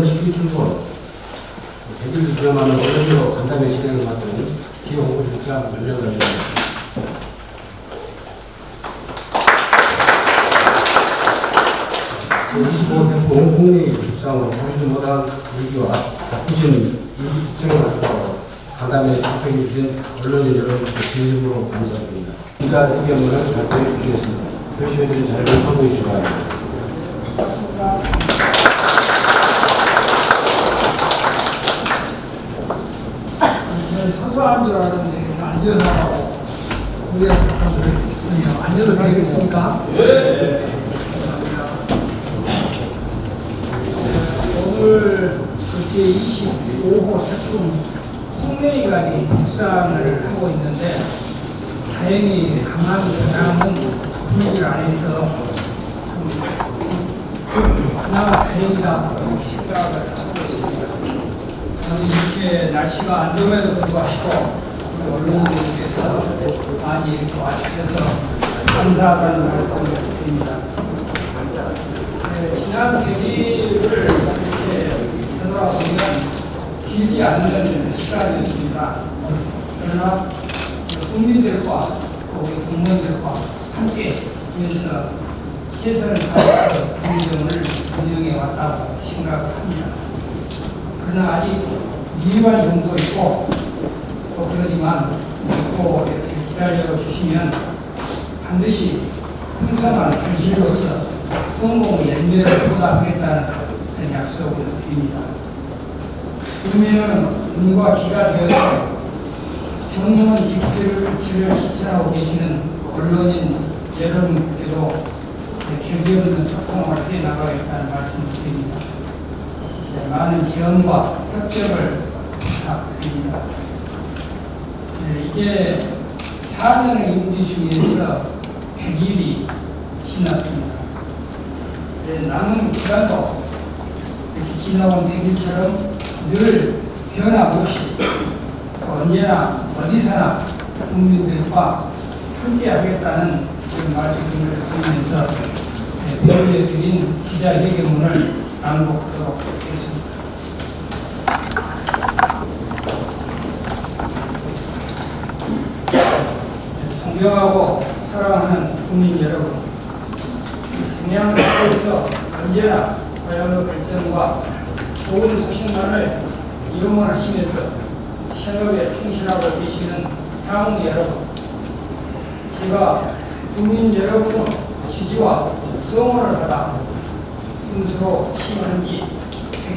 직위 출범 100일 기념하는 원래대로 간담회 진행을 맡은 기업홍보실장 윤정답입니다. 제25대 공공리 입장으로 보시지 못한 일기와 바쁘신 일기 국정을 갖고 간담회에 참석해 주신 언론인 여러분께 진심으로 감사드립니다. 기자 의견을 발표해 주시겠습니다. 표시해드린 자료를 참고해 주시기 바랍니다. 한줄 알았는데 앉아서 하고 우리가 바꿔서 했으니요 앉아도 되겠습니까? 네. 오늘 그 제25호 태풍 홍메이가 북상을 하고 있는데 다행히 강한 바람은 불질 안 해서 좀 그나마 다행이다 생각을 하고 있습니다. 저는 이렇게 날씨가 안 좋음에도 불구하고 우리 언론분께서 많이 이렇게 와주셔서 감사하다는 말씀을 드립니다. 네, 지난 100일을 이렇게 되돌아보면 길지 않는 시간이었습니다. 그러나 국민들과 또 우리 공무원들과 함께 하면서 최선을 다해서 국정을 운영해 왔다고 생각을 합니다. 그러나 아직 미완 정도 있고 또 그러지만 믿고 이렇게 기다려 주시면 반드시 풍성한 현실로서 성공의 연결을 보답하겠다는 약속을 드립니다. 그러면 운과 기가 되어서 정문 직제를 가치를 실천하고 계시는 언론인 여러분께도 결기 없는 소통을 해 나가겠다는 말씀을 드립니다. 네, 많은 지원과 협력을 부탁드립니다. 네, 이제 4년의 임기 중에서 100일이 지났습니다. 네, 남은 기간도 이렇게 지나온 100일처럼 늘 변함없이 언제나 어디서나 국민들과 함께 하겠다는 그런 말씀을 드리면서 네, 배우해드린 기자회견문을 낭독하도록 하겠습니다. 존경하고 사랑하는 국민 여러분, 동양국에서 언제나 고향의 발전과 좋은 소식만을 이용하시면서 현업에 충실하고 계시는 향후 여러분, 제가 국민 여러분의 지지와 성원을 받아 군수로 취임한 지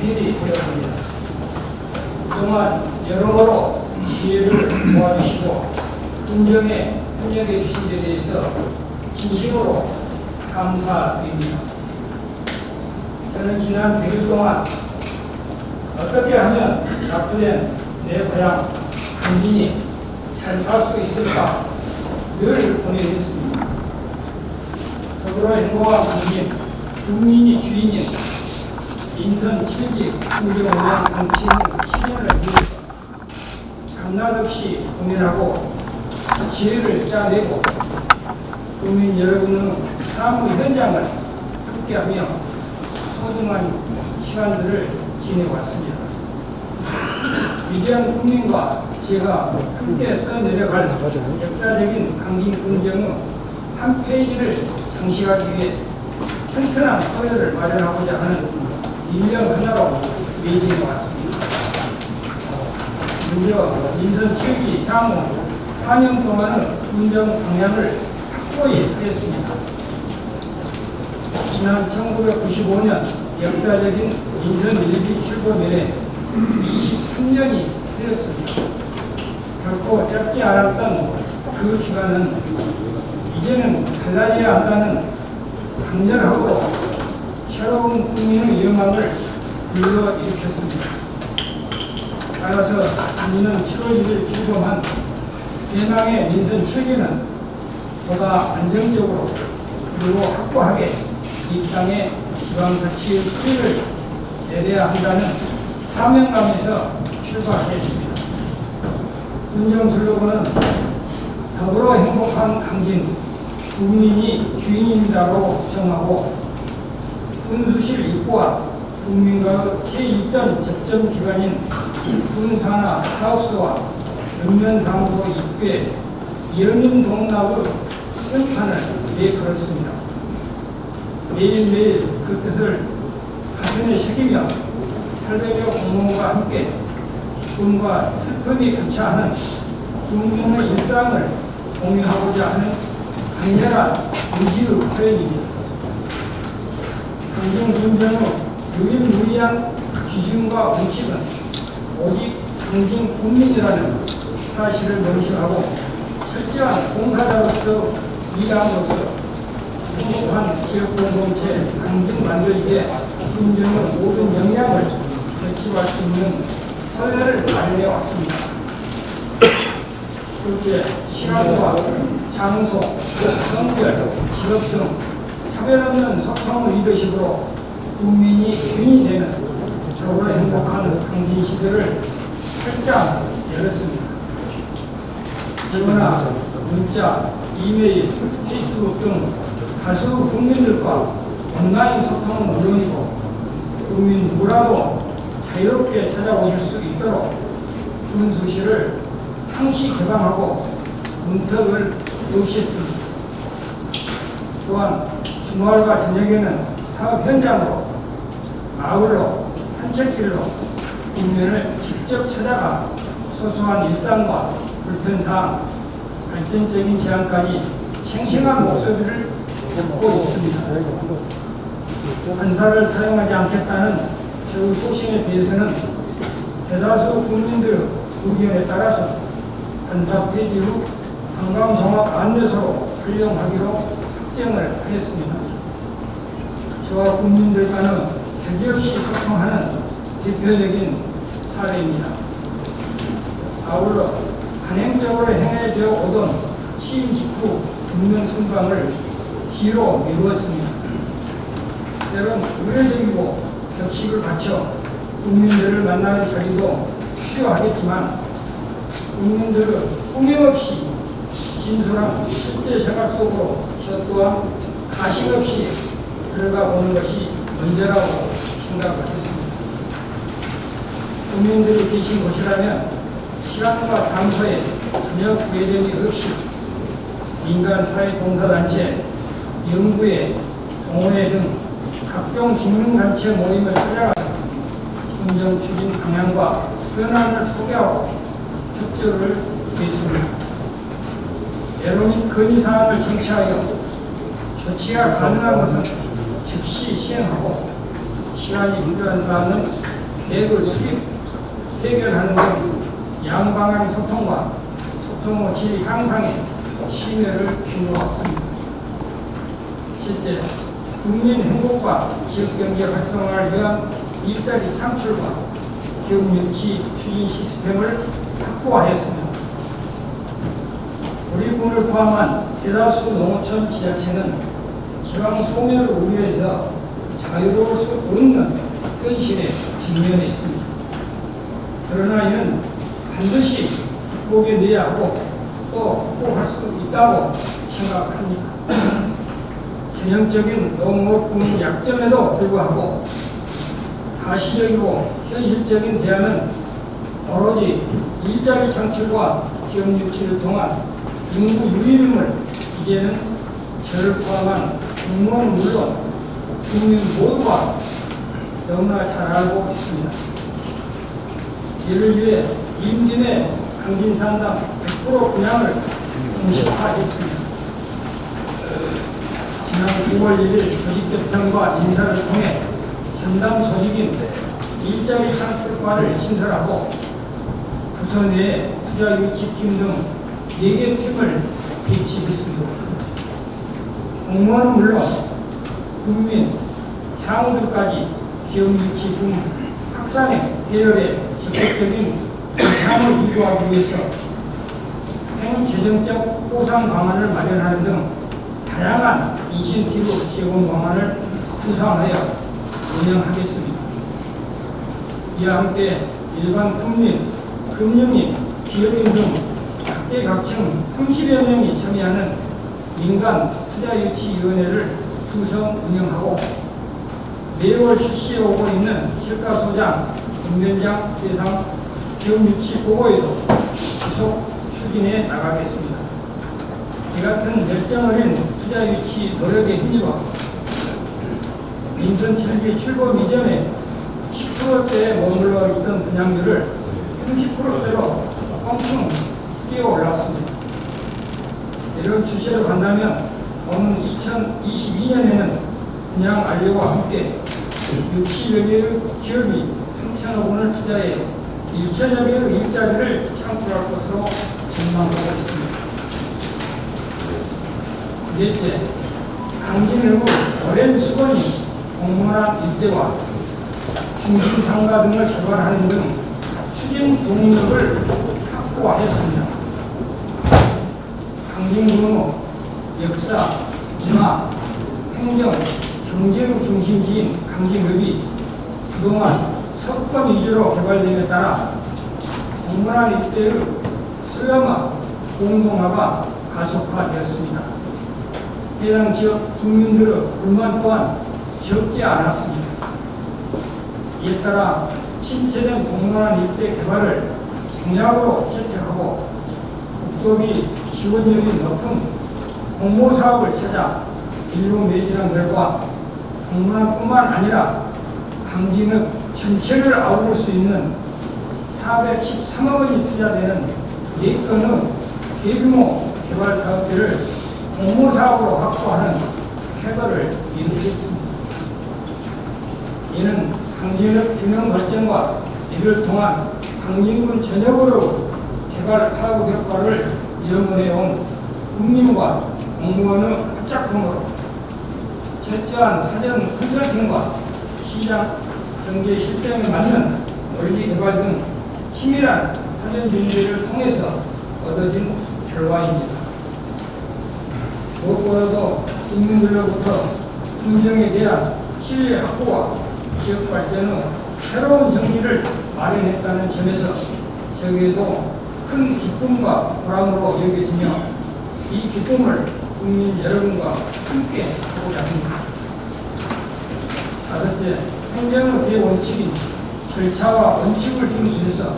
100일이 되었습니다. 그동안 여러모로 지혜를 모아주시고 긍정에 협력해 주신 데 대해서 진심으로 감사드립니다. 저는 지난 100일 동안 어떻게 하면 낙후된 내 고향 강진이 잘 살 수 있을까 늘 고민했습니다. 더불어 행복한 강진, 국민이 주인인 인선 7기 국정운영 정치인 실현을 위해서 강락없이 고민하고 지혜를 짜내고 국민 여러분의 사무 현장을 함께하며 소중한 시간들을 지내왔습니다. 위대한 국민과 제가 함께 써내려갈 역사적인 강진 군정의 한 페이지를 장식하기 위해 튼튼한 토요를 마련하고자 하는 일념 하나로 매진해 왔습니다. 먼저 인선 7기 향후 4년 동안은 군정 방향을 확고히 하겠습니다. 지난 1995년 역사적인 인선 1기 출범 이래 23년이 흘렀습니다. 결코 짧지 않았던 그 기간은 이제는 달라져야 한다는 강렬하고도 새로운 국민의 영망을 불러일으켰습니다. 따라서 국민은 7월 1일 출범한 대망의 민선 7기는 보다 안정적으로 그리고 확고하게 이 땅의 지방 자치의 뿌리를 내려야 한다는 사명감에서 출발했습니다. 군정 슬로건은 더불어 행복한 강진, 국민이 주인입니다로 정하고 군수실 입구와 국민과의 제1전 접점 기관인 군산하 사업소와 연면사무소 입구에 연인 동락의 현판을 내걸었습니다. 매일매일 그 뜻을 가슴에 새기며 800여 공무원과 함께 기쁨과 슬픔이 교차하는 국민의 일상을 공유하고자 하는 강렬한 의지의 표현입니다. 강정 군정의 유일무이한 기준과 원칙은 오직 강진 국민이라는 사실을 명시하고 철저한 공사자로서 일함으로써 행복한 지역 공동체 강진 만들기에 군정의 모든 역량을 결집할 수 있는 선례를 마련해 왔습니다. 둘째, 시간과 장소, 성별, 직업 등 차별 없는 소통 리더십으로 국민이 주인이 되는 더불어 행복한 강진 시대를 활짝 열었습니다. 전화, 문자, 이메일, 페이스북 등 다수 국민들과 온라인 소통은 물론이고 국민 누구라도 자유롭게 찾아오실 수 있도록 분수실을 상시 개방하고 문턱을 없앴습니다. 또한 주말과 저녁에는 사업 현장으로 마을로 산책길로 국민을 직접 찾아가 소소한 일상과 불편사항, 발전적인 제안까지 생생한 목소리를 듣고 있습니다. 관사를 사용하지 않겠다는 저의 소신에 대해서는 대다수 국민들의 의견에 따라서 관사 폐지 후 관광종합 안내소로 활용하기로 확정을 하였습니다. 저와 국민들 과는 격이 없이 소통하는 대표적인 사례입니다. 아울러 간행적으로 행해져 오던 취임 직후 국면 순방을 기로 미루었습니다. 때론 의례적이고 격식을 갖춰 국민들을 만나는 자리도 필요하겠지만 국민들은 꾸밈없이 진솔한 실제 생활 속으로 저 또한 가식 없이 들어가 보는 것이 먼저라고 생각하겠습니다. 국민들이 계신 곳이라면 시간과 장소에 전혀 구애됨이 없이 민간 사회 봉사단체, 연구회, 동호회 등 각종 직능단체 모임을 찾아가서 행정 추진 방향과 현안을 소개하고 협조를 구했습니다. 여러 및 건의사항을 정치하여 조치가 가능한 것은 즉시 시행하고 시간이 필요한 사항은 계획을 수립, 해결하는 등 양방향 소통과 소통 의 질 향상에 심혈을 기울여왔습니다. 실제 국민 행복과 지역경제 활성화를 위한 일자리 창출과 기업 유치 추진 시스템을 확보하였습니다. 우리 군을 포함한 대다수 농어촌 지자체는 지방 소멸을 우려해서 자유로울 수 없는 현실에 직면해 있습니다. 그러나 이는 반드시 극복해내야 하고 또 극복할 수 있다고 생각합니다. 전형적인 농업군 약점에도 불구하고 가시적이고 현실적인 대안은 오로지 일자리 창출과 기업 유치를 통한 인구 유입임을 이제는 저를 포함한 공무원 물론 국민 모두가 너무나 잘 알고 있습니다. 이를 위해 임진의 강진산당 100% 분양을 공식화했습니다. 지난 9월 1일 조직개편과 인사를 통해 전담 조직인 일자리 창출과를 신설하고 부서 내에 투자 유치팀 등 4개 팀을 배치했습니다. 공무원은 물론 국민, 향후들까지 기업 유치 등 확산의 계열에 적극적인 참을 유도하기 위해서 행재정적 보상 방안을 마련하는 등 다양한 인센티브 제공 방안을 구상하여 운영하겠습니다. 이와 함께 일반 국민, 금융인, 기업인 등 각계각층 30여 명이 참여하는 민간 투자유치위원회를 구성 운영하고 매월 실시하고 있는 실가소장, 공면장 대상 기업 유치 보고에도 지속 추진해 나가겠습니다. 이 같은 열정 어린 투자 유치 노력에 힘입어 민선 7기 출범 이전에 10%대에 머물러 있던 분양률을 30%대로 껑충 뛰어 올랐습니다. 이런 추세로 간다면 오는 2022년에는 분양 완료와 함께 60여 개의 기업이 3천억 원을 투자해 1천여 개의 일자리를 창출할 것으로 전망하고 있습니다. 넷째, 강진의무 오랜 수건이 공무원 일대와 중심 상가 등을 개발하는 등 추진 동력을 확보하였습니다. 강진군의 역사, 문화, 행정, 경제의 중심지인 강진읍이 그동안 석권 위주로 개발됨에 따라 공문안 일대의 슬럼화, 공동화가 가속화되었습니다. 해당 지역 국민들의 불만 또한 적지 않았습니다. 이에 따라 침체된 공무원 일대 개발을 공약으로 채택하고 국도비 지원력이 높은 공모 사업을 찾아 일로 매진한 결과 공무원뿐만 아니라 강진읍 전체를 아우를 수 있는 413억 원이 투자되는 4건의 대규모 개발 사업들을 공모 사업으로 확보하는 쾌거를 이루겠습니다. 이는 강진읍 균형 발전과 이를 통한 강진군 전역으로 개발 파급 효과를 염원해온 국민과 공무원의 합작품으로 철저한 사전 컨설팅과 시장 경제 실정에 맞는 논리 개발 등 치밀한 사전 준비를 통해서 얻어진 결과입니다. 무엇보다도 국민들로부터 국정에 대한 신뢰 확보와 지역 발전의 새로운 정리를 마련했다는 점에서 저에게도 큰 기쁨과 보람으로 여겨지며 이 기쁨을 국민 여러분과 함께 하고자 합니다. 다섯째, 행정의 대원칙인 절차와 원칙을 준수해서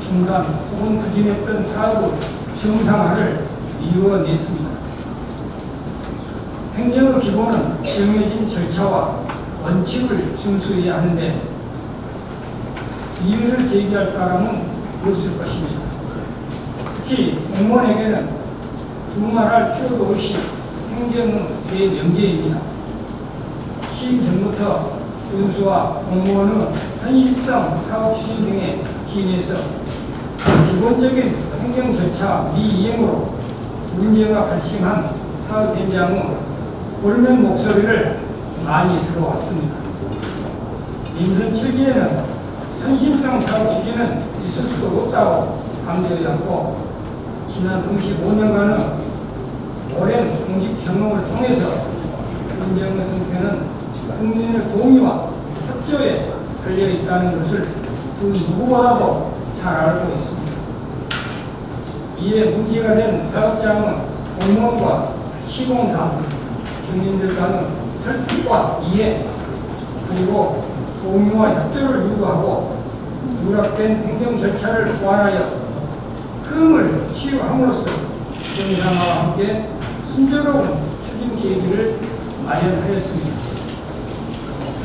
중단 혹은 부진했던 사업의 정상화를 이루어냈습니다. 행정의 기본은 정해진 절차와 원칙을 준수해야 하는데 이유를 제기할 사람은 없을 것입니다. 특히 공무원에게는 두말할 필요도 없이 행정의 대명제입니다. 취임 전부터 군수와 공무원의 선심성 사업 추진 등에 기인해서 기본적인 행정 절차 미이행으로 문제가 발생한 사업 현장의 골면 목소리를 많이 들어왔습니다. 민선 7기에는 선심성 사업 추진은 있을 수 없다고 강조해왔고 지난 35년간은 오랜 공직 경험을 통해서 국정의 성패는 국민의 동의와 협조에 걸려 있다는 것을 그 누구보다도 잘 알고 있습니다. 이에 문제가 된 사업장은 공무원과 시공사, 주민들 간의 설득과 이해, 그리고 공유와 협조를 유도하고 누락된 행정 절차를 보완하여 흠을 치유함으로써 정상화와 함께 순조로운 추진 계기를 마련하였습니다.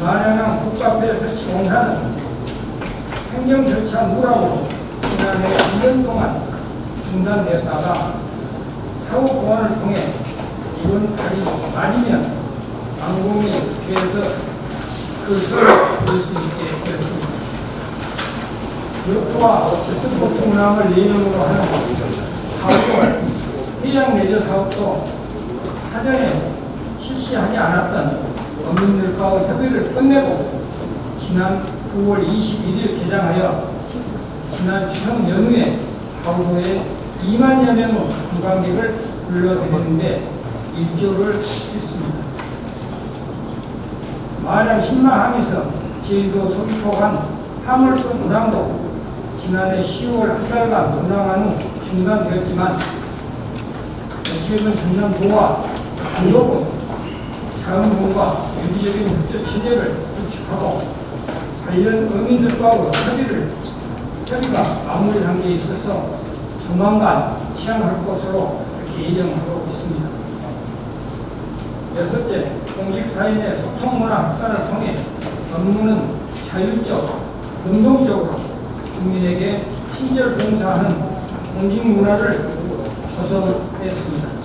국가폐 설치 공사는 행정 절차 누락으로 지난해 2년 동안 중단되었다가 사후 보완을 통해 이번 달이 말이면 완공이 돼서 그 수를 볼수 있게 됐습니다. 역도와 저특보통 운항을 내년으로 하는 사업을 해양 레저 사업도 사전에 실시하지 않았던 어민들과의 협의를 끝내고 지난 9월 21일 개장하여 지난 추석 연휴에 하우도에 2만여 명의 관광객을 불러들이는데 일조를 했습니다. 마량 신마항에서 제주도 간 화물선 운항도 지난해 10월 한 달간 운항한 후 중단되었지만 최근 전남 도와 안도군 자원군과 유기적인 협조 체제를 구축하고 관련 어민들과의 협의를 협의가 마무리 단계에 있어서 조만간 시행할 것으로 예정하고 있습니다. 여섯째, 공직 사회 내 소통 문화 확산을 통해 업무는 자율적, 능동적으로 국민에게 친절 봉사하는 공직 문화를 조성했습니다.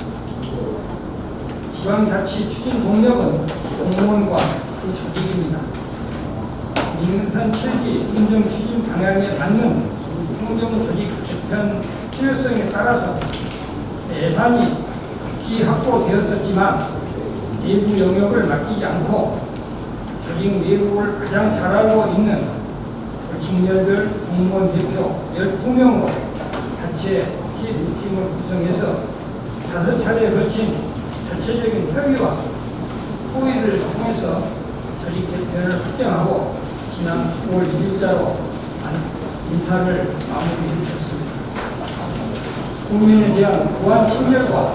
지방자치 추진 동력은 공무원과 그 조직입니다. 민간 7기 행정 추진 방향에 맞는 행정 조직 개편 필요성에 따라서 예산이 기확보되었었지만 내부 영역을 맡기지 않고 조직 내부를 가장 잘 알고 있는 그 직렬별 공무원 대표 12명으로 자체 팀을 구성해서 다섯 차례에 걸친 전체적인 협의와 호의를 통해서 조직 개편을 확정하고 지난 5월 1일자로 인사를 마무리했었습니다. 국민에 대한 보안 친절과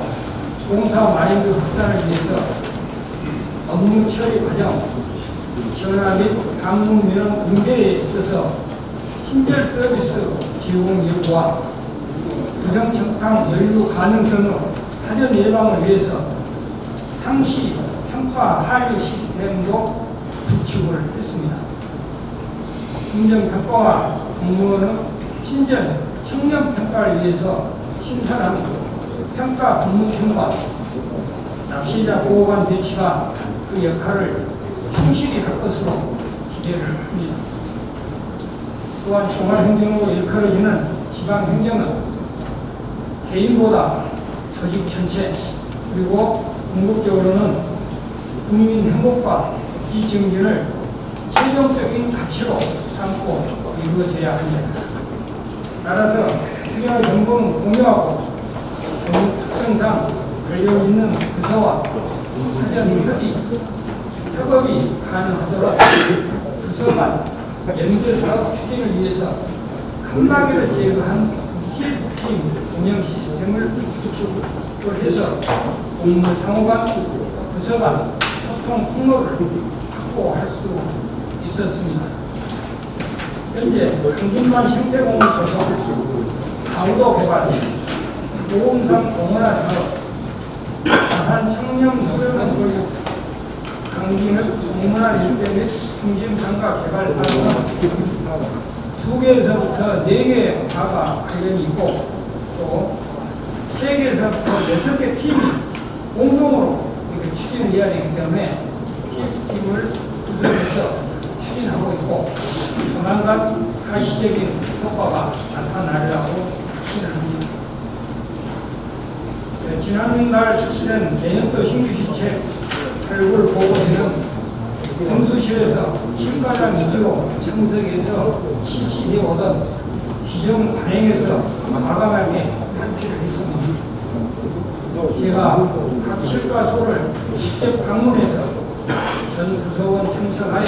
봉사 마인드 확산을 위해서 업무 처리 과정, 전화 및 방문 민원 응대에 있어서 친절 서비스 제공 여부와 부정청탁 연루 가능성의 사전 예방을 위해서 상시 평가 한류 시스템도 구축을 했습니다. 행정평가와 공무원의 친절 청년 평가를 위해서 신선한 평가 공무팀과 납시자 보호관 배치가 그 역할을 충실히 할 것으로 기대를 합니다. 또한 총괄행정으로 일컬어지는 지방행정은 개인보다 조직 전체 그리고 궁극적으로는 국민 행복과 복지 증진을 최종적인 가치로 삼고 이루어져야 합니다. 따라서 중요한 정보는 공유하고 공무 특성상 권력 있는 부서와 사전 협의, 협업이 가능하도록 부서 간 연계 사업 추진을 위해서 칸막이를 제거한 힐팀 운영 시스템을 구축을 해서 공무 상호 간 부서 간 소통 통로를 확보할 수 있었습니다. 현재 강준만 생태공원 조성, 강도 개발, 보험상 공원화 사업, 다산 청년 수련원 강진읍 공문화 일대 및 중심 상가 개발 사업은 두 개에서부터 네 개의 과가 관련이 있고 또 세 개에서부터 여섯 개 팀이 공동으로 이렇게 추진을 해야 되기 때문에 팀을 구성해서 추진하고 있고 조만간 가시적인 효과가 나타나리라고 확신을 합니다. 네, 지난달 실시된 내년도 신규 시책 발굴 보고에는 정수실에서 신과장 위주로 참석해서 실시해 오던 기존 관행에서 과감하게 탈피를 했습니다. 제가 각 실과 소를 직접 방문해서 전 부서원 참석하에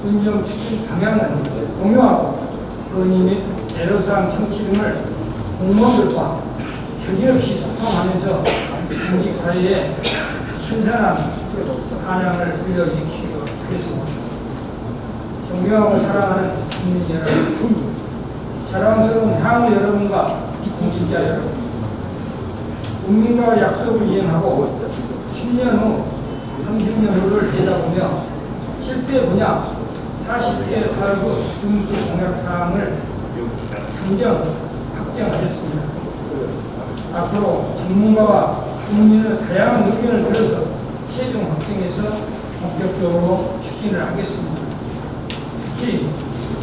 군정 추진 방향을 공유하고 건의 및 애로사항 청취 등을 공무원들과 겨지없이 소통하면서 공직 사회에 신선한 반향을 불러일으키기도 했습니다. 존경하고 사랑하는 국민 여러분, 자랑스러운 향후 여러분과 공직자 여러분, 국민과 약속을 이행하고 10년 후, 30년 후를 내다보며 10대 분야 40대 사업의 군수 공약 사항을 잠정 확정하였습니다. 앞으로 전문가와 국민의 다양한 의견을 들어서 최종 확정해서 본격적으로 추진을 하겠습니다. 특히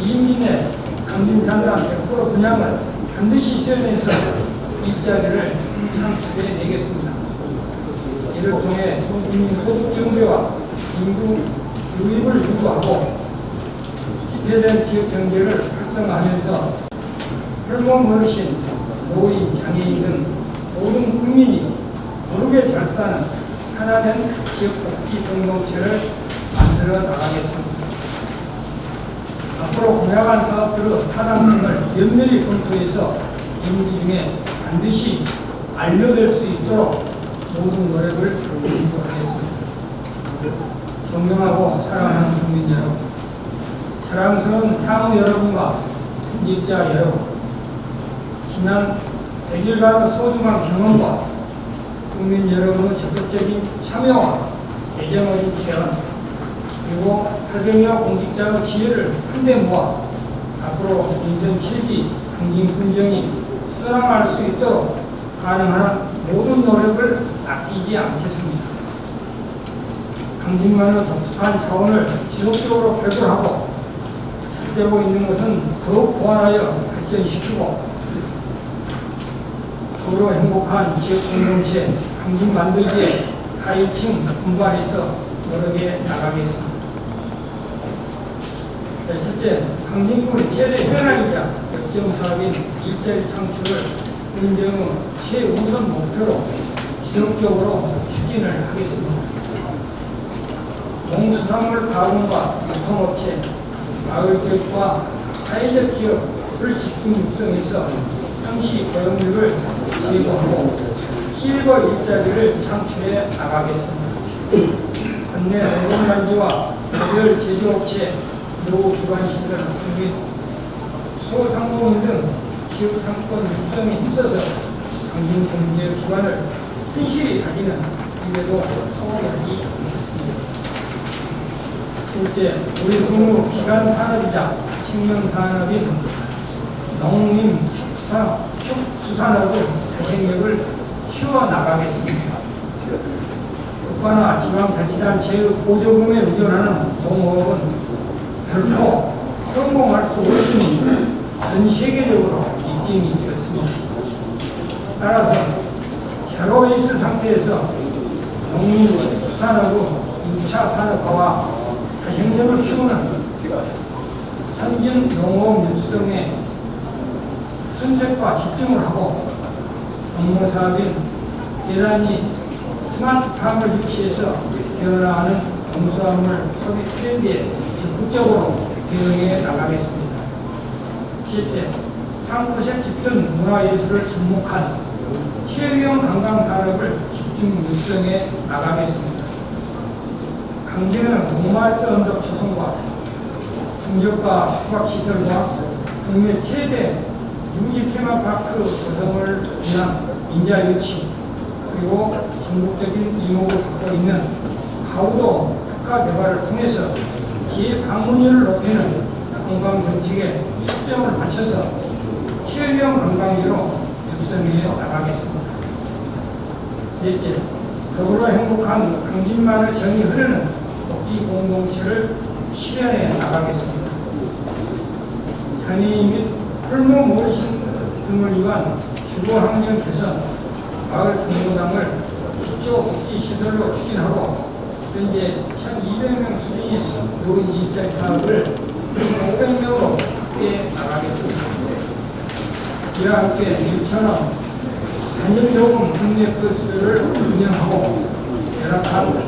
이민의 강진산단 100% 분양을 반드시 실현해서 일자리를 창출해내겠습니다. 이를 통해 국민 소득 증대와 인구 유입을 유도하고 집회된 지역 경제를 활성화하면서 혈몸 어르신, 노인, 장애인 등 모든 국민이 고르게 잘 사는 하나된 지역 복지 공동체를 만들어 나가겠습니다. 앞으로 공약한 사업들의 타당성을 면밀히 검토해서 임기 중에 반드시 완료될 수 있도록 모든 노력을 기울하겠습니다. 존경하고 사랑하는 국민 여러분, 사랑스러운 향후 여러분과 공직자 여러분, 지난 100일간의 소중한 경험과 국민 여러분의 적극적인 참여와 애정어린 제안, 그리고 800여 공직자의 지혜를 한데 모아 앞으로 인생 7기 강진 군정이 수행할 수 있도록 가능한 한 모든 노력을 아끼지 않겠습니다. 강진만의 독특한 자원을 지속적으로 발굴하고 잘되고 있는 것은 더욱 보완하여 발전시키고 서로 행복한 지역 공동체 강진 만들기에 가일층 분발해서 노력해 나가겠습니다. 네, 첫째, 강진군의 최대 현안이자 역정 사업인 일자리 창출을 군정의 최우선 목표로 지속적으로 추진을 하겠습니다. 농수산물 가공과 유통업체, 마을기업과 사회적 기업을 집중 육성해서 상시 고용률을 제고하고 실버 일자리를 창출해 나가겠습니다. 국내 농공단지와 개별 제조업체, 확충 및 소상공인 등 지역상권 육성에 힘써서 강진 경제 기반을 현실히 다지는 이외도 소홀하지 않겠습니다. 둘째, 우리 국무 기간 산업이자 식량 산업인 농림 축사 축수산업의 자생력을 키워 나가겠습니다. 국가나 지방자치단체의 보조금에 의존하는 농업은 결코 성공할 수 없음이 전 세계적으로 입증이 되었습니다. 따라서 제로 베이스 상태에서 농림 축수산업의 2차 산업화와 자생력을 키우는 선진 농업 육성에 선택과 집중을 하고 농무사업인 대단히 스마트팜을 유치해서 변화하는 농수산물 소비 트렌드에 적극적으로 대응해 나가겠습니다. 실제 한국의 집중 문화예술을 접목한 체류형 관광산업을 집중 육성해 나가겠습니다. 강진은 목마을터 언덕 조성과 중저가 숙박시설과 국내 최대 유지 테마파크 조성을 위한 인자 유치 그리고 전국적인 이목을 받고 있는 가우도 특화 개발을 통해서 기회 방문율을 높이는 관광 정책에 초점을 맞춰서 체류형 관광지로 육성해 나가겠습니다. 셋째, 더불어 행복한 강진만을 정의 흐르는 복지 공동체를 실현해 나가겠습니다. 장애인 및 홀몸 어르신 등을 위한 주거 환경 개선, 마을 경로당을 기초 복지 시설로 추진하고 현재 1,200명 수준의 노인 일자리 사업을 500명으로 확대해 나가겠습니다. 이와 함께 일처럼 단일요금 국내 버스를 운영하고 열악한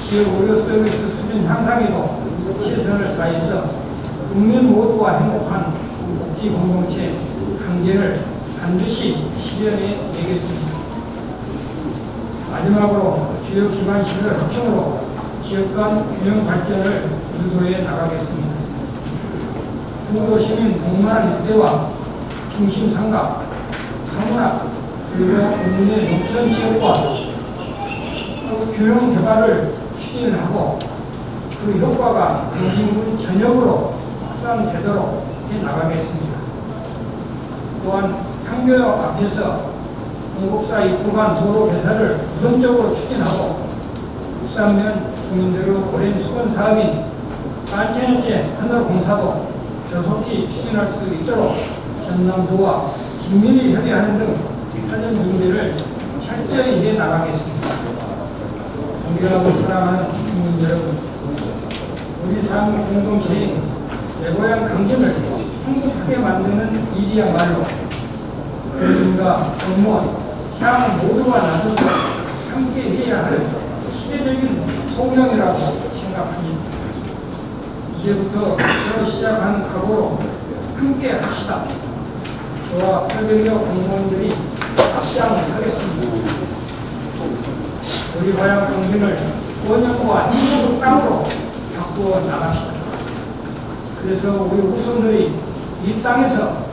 지역 의료 서비스 수준 향상에도 최선을 다해서 국민 모두가 행복한 복지 공동체 강제를 반드시 실현해 내겠습니다. 마지막으로 주요 기반 시설 합충으로 지역 간 균형 발전을 유도해 나가겠습니다. 구도시민 동만 일대와 중심 상가, 사문화, 그리고 국내 농촌 지역과 그 균형 개발을 추진을 하고 그 효과가 강진군 전역으로 확산되도록 해 나가겠습니다. 또한 향교역 앞에서 공급사 입구간 도로 개설을 우선적으로 추진하고 국산면 주민들의 오랜 수건 사업인 만천년째 하늘공사도 조속히 추진할 수 있도록 전남도와 긴밀히 협의하는 등 사전 준비를 철저히 해 나가겠습니다. 존경하고 사랑하는 국민 여러분, 우리 삶의 공동체인 내 고향 강진을 행복하게 만드는 일이야말로 국민과 공무원, 향 모두가 나서서 함께 해야 할 시대적인 소명이라고 생각합니다. 이제부터 새로 시작하는 각오로 함께 합시다. 저와 800여 공무원들이 앞장을 서겠습니다. 우리 고향 강진을 원형과 행복의 땅으로 바꾸어 나갑시다. 그래서 우리 후손들이 이 땅에서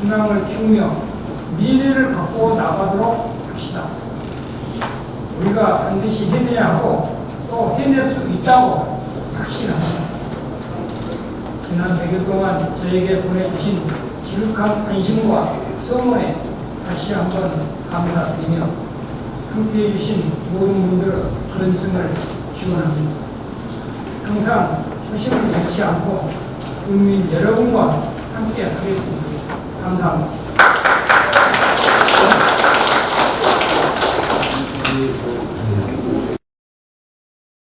희망을 키우며 미래를 갖고 나가도록 합시다. 우리가 반드시 해내야 하고 또 해낼 수 있다고 확신합니다. 지난 100일 동안 저에게 보내주신 지극한 관심과 성원에 다시 한번 감사드리며 함께해 주신 모든 분들의 건승을 기원합니다. 항상 초심을 잃지 않고 국민 여러분과 함께 하겠습니다. 감사합니다. 이